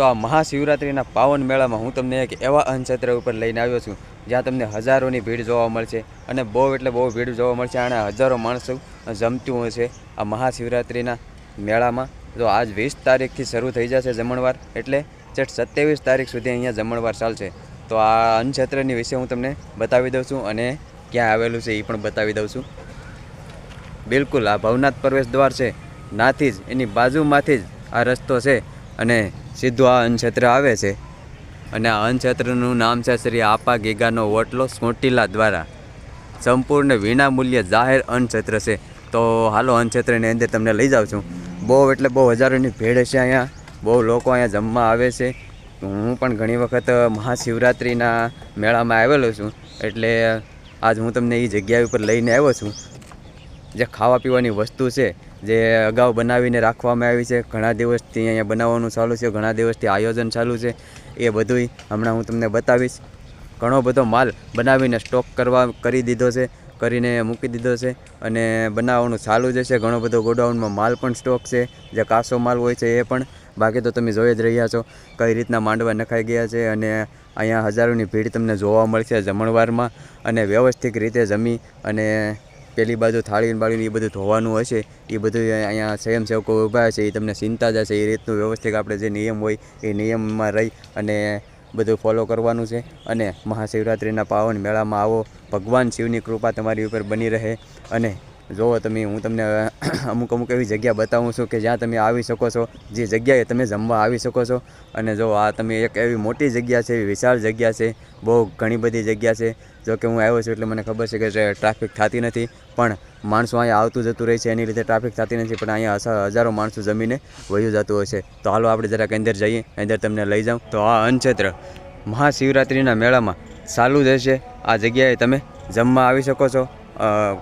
તો આ મહાશિવરાત્રિના પાવન મેળામાં હું તમને એક એવા અનક્ષેત્ર ઉપર લઈને આવ્યો છું, જ્યાં તમને હજારોની ભીડ જોવા મળશે અને બહુ એટલે બહુ ભીડ જોવા મળશે અને હજારો માણસો જમતું હશે આ મહાશિવરાત્રિના મેળામાં. તો આજ વીસ તારીખથી શરૂ થઈ જશે જમણવાર, એટલે છેક સત્યાવીસ તારીખ સુધી અહીંયા જમણવાર ચાલશે. તો આ અન્નક્ષેત્રની વિશે હું તમને બતાવી દઉં છું અને ક્યાં આવેલું છે એ પણ બતાવી દઉં છું. બિલકુલ આ ભવનાથ પ્રવેશ દ્વાર છે, નાથી જ, એની બાજુમાંથી જ આ રસ્તો છે અને સીધું આ અન્નક્ષેત્ર આવે છે. અને આ અન્નક્ષેત્રનું નામ છે શ્રી આપા ગીગાનો ઓટલો સોટીલા દ્વારા. સંપૂર્ણ વિનામૂલ્ય જાહેર અન્નક્ષેત્ર છે. તો હાલો અન્નક્ષેત્રની અંદર તમને લઈ જાઉં છું. બહુ એટલે બહુ હજારોની ભીડ છે અહીંયા. બહુ લોકો અહીંયા જમવા આવે છે. હું પણ ઘણી વખત મહાશિવરાત્રિના મેળામાં આવેલો છું. એટલે આજ હું તમને એ જગ્યા ઉપર લઈને આવ્યો છું. જે ખાવા પીવાની વસ્તુ છે. જે અગાઉ બનાવીને રાખવામાં આવી છે. ઘણા દિવસથી અહીંયા બનાવવાનું ચાલુ છે. ઘણા દિવસથી આયોજન ચાલુ છે. એ બધુંય હમણાં હું તમને બતાવીશ. ઘણો બધો માલ બનાવીને સ્ટોક કરવા કરી દીધો છે, કરીને મૂકી દીધો છે અને બનાવવાનું ચાલુ જ છે. ઘણો બધો ગોડાઉનમાં માલ પણ સ્ટોક છે. જે કાસો માલ હોય છે એ પણ બાકી તો તમે જોઈ જ રહ્યા છો કઈ રીતના માંડવા નખાઈ ગયા છે અને અહીંયા હજારોની ભીડ તમને જોવા મળશે જમણવારમાં અને વ્યવસ્થિત રીતે જમી અને પેલી બાજુ થાળી બાળીને એ બધું ધોવાનું હશે એ બધું અહીંયા સ્વયંસેવકો ઊભા છે એ તમને ચિંતા જ હશે એ રીતનું વ્યવસ્થિત આપણે જે નિયમ હોય એ નિયમમાં રહી અને બધું ફોલો કરવાનું છે. અને મહાશિવરાત્રિના પાવન મેળામાં આવો, ભગવાન શિવની કૃપા તમારી ઉપર બની રહે અને જુઓ તમે, હું તમને અમુક અમુક એવી જગ્યા બતાવું છું કે જ્યાં તમે આવી શકો છો. જે જગ્યાએ તમે જમવા આવી શકો છો. અને જો આ તમે એક એવી મોટી જગ્યા છે, એવી વિશાળ જગ્યા છે, બહુ ઘણી બધી જગ્યા છે. જો કે હું આવ્યો છું એટલે મને ખબર છે કે ટ્રાફિક થતી નથી. પણ માણસો અહીંયા આવતું જતું રહે છે, એની લીધે ટ્રાફિક થતી નથી. પણ અહીંયા હજારો માણસો જમીને વયું જતું હશે તો હાલો આપણે જરાક અંદર જઈએ. અંદર તમને લઈ જાઉં. તો આ અન્નક્ષેત્ર મહાશિવરાત્રિના મેળામાં ચાલુ જ હશે આ જગ્યાએ તમે જમવા આવી શકો છો.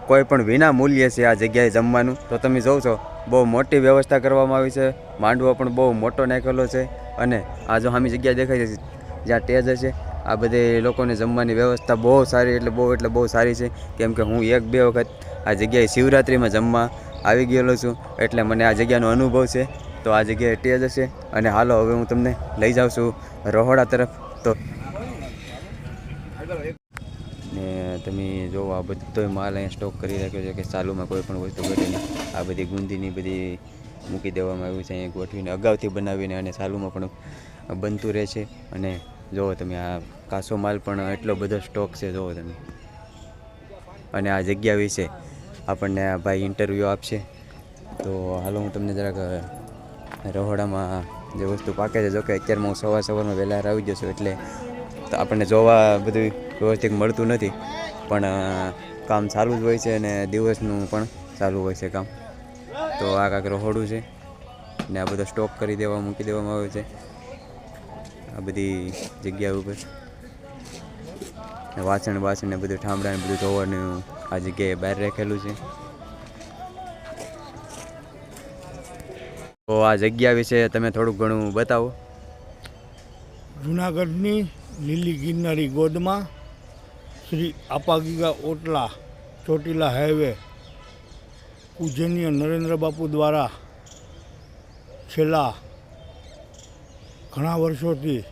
કોઈ પણ વિના મૂલ્યે છે આ જગ્યાએ જમવાનું, તો તમે જોવ છો, બહુ મોટી વ્યવસ્થા કરવામાં આવી છે. માંડવો પણ બહુ મોટો નાખેલો છે અને આ જો સામી જગ્યા દેખાય છે, જ્યાં ટેજ હશે, આ બધે લોકોને જમવાની વ્યવસ્થા બહુ સારી, એટલે બહુ એટલે બહુ સારી છે. કેમ કે હું એક બે વખત આ જગ્યાએ શિવરાત્રિમાં જમવા આવી ગયેલો છું, એટલે મને આ જગ્યાનો અનુભવ છે. તો આ જગ્યાએ ટેજ હશે અને હાલો, હવે હું તમને લઈ જાઉં છું રોહડા તરફ. તો ને તમે જો આ બધો માલ અહીંયા સ્ટોક કરી રાખ્યો છે કે ચાલુમાં કોઈ પણ વસ્તુ ઘટે નહીં. આ બધી ગુંદીની બધી મૂકી દેવામાં આવ્યું છે, અહીંયા ગોઠવીને અગાઉથી બનાવીને અને ચાલુમાં પણ બનતું રહે છે. અને જુઓ તમે આ કાસો માલ પણ એટલો બધો સ્ટોક છે જુઓ તમે. અને આ જગ્યા વિશે આપણને આ ભાઈ ઇન્ટરવ્યૂ આપશે. તો હાલો હું તમને જરાક રહોડામાં જે વસ્તુ પાકે છે જોકે અત્યારમાં હું સવાર સવારમાં વહેલા આવી છું એટલે આપણને જોવા બધું વ્યવસ્થિત મળતું નથી. પણ કામ ચાલુ જ હોય છે અને દિવસનું પણ ચાલુ હોય છે કામ. તો આ કાંક રહોડું છે ને આ બધો સ્ટોક કરી દેવા, મૂકી દેવામાં આવ્યો છે. આ બધી જગ્યા ઉપર. વાસણ વાસણ ને બધું ઠામડા ને બધું ધોવાનું આ જગ્યાએ બહાર રાખેલું છે. તો આ જગ્યા વિશે તમે થોડુંક ઘણું બતાવો. જુનાગઢની લીલી ગિરનારી ગોદમાં શ્રી આપાગીગા ઓટલા ચોટીલા હાઈવે પૂજનીય નરેન્દ્ર બાપુ દ્વારા છેલ્લા ઘણા વર્ષોથી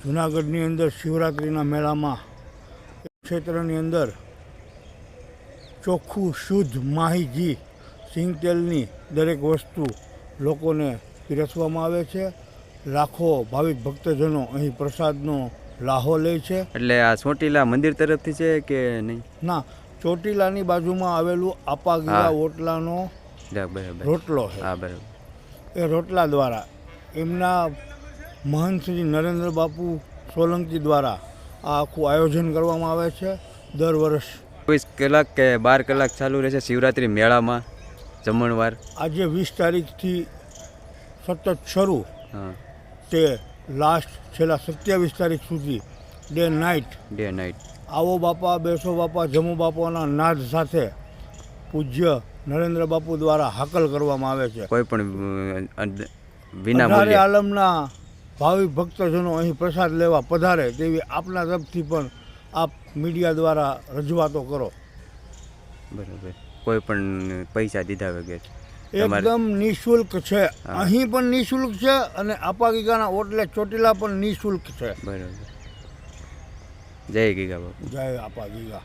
જુનાગઢની અંદર શિવરાત્રિના મેળામાં ક્ષેત્રની અંદર ચોખ્ખું, શુદ્ધ માહી ઘી, સિંગ તેલની દરેક વસ્તુ લોકોને પીરસવામાં આવે છે. લાખો ભાવિક ભક્તજનો અહીં પ્રસાદનો લાહો લે છે. એટલે આ ચોટીલા મંદિર તરફથી છે કે નહીં? ના ચોટીલાની બાજુમાં આવેલું આપાગીરા. ઓટલાનો રોટલો છે. હા બરાબર. એ રોટલા દ્વારા એમના મહંત શ્રી નરેન્દ્ર બાપુ સોલંકી દ્વારા આ આખું આયોજન કરવામાં આવે છે. દર વર્ષ ચોવીસ કલાક કે બાર કલાક ચાલુ રહેશે શિવરાત્રિ મેળામાં જમણવાર? આજે વીસ તારીખથી સતત શરૂ. હા. તે લાસ્ટ છેલ્લા સત્યાવીસ તારીખ સુધી ડે નાઇટ ડે નાઇટ આવો બાપા બેસો બાપા જમો બાપાના નાદ સાથે પૂજ્ય નરેન્દ્ર બાપુ દ્વારા હાકલ કરવામાં આવે છે. કોઈ પણ વિના મૂલ્યે. આલમના ભાવિ ભક્તજનો અહીં પ્રસાદ લેવા પધારે તેવી આપના તરફથી પણ આપ મીડિયા દ્વારા રજૂઆતો કરો. બરાબર. કોઈ પણ પૈસા દીધા વગર. એકદમ નિઃશુલ્ક છે. અહીં પણ નિઃશુલ્ક છે અને આપા ગીગાના ઓટલે ચોટીલા પણ નિઃશુલ્ક છે. બરાબર. જય ગીગા બાપુ. જય આપા ગીગા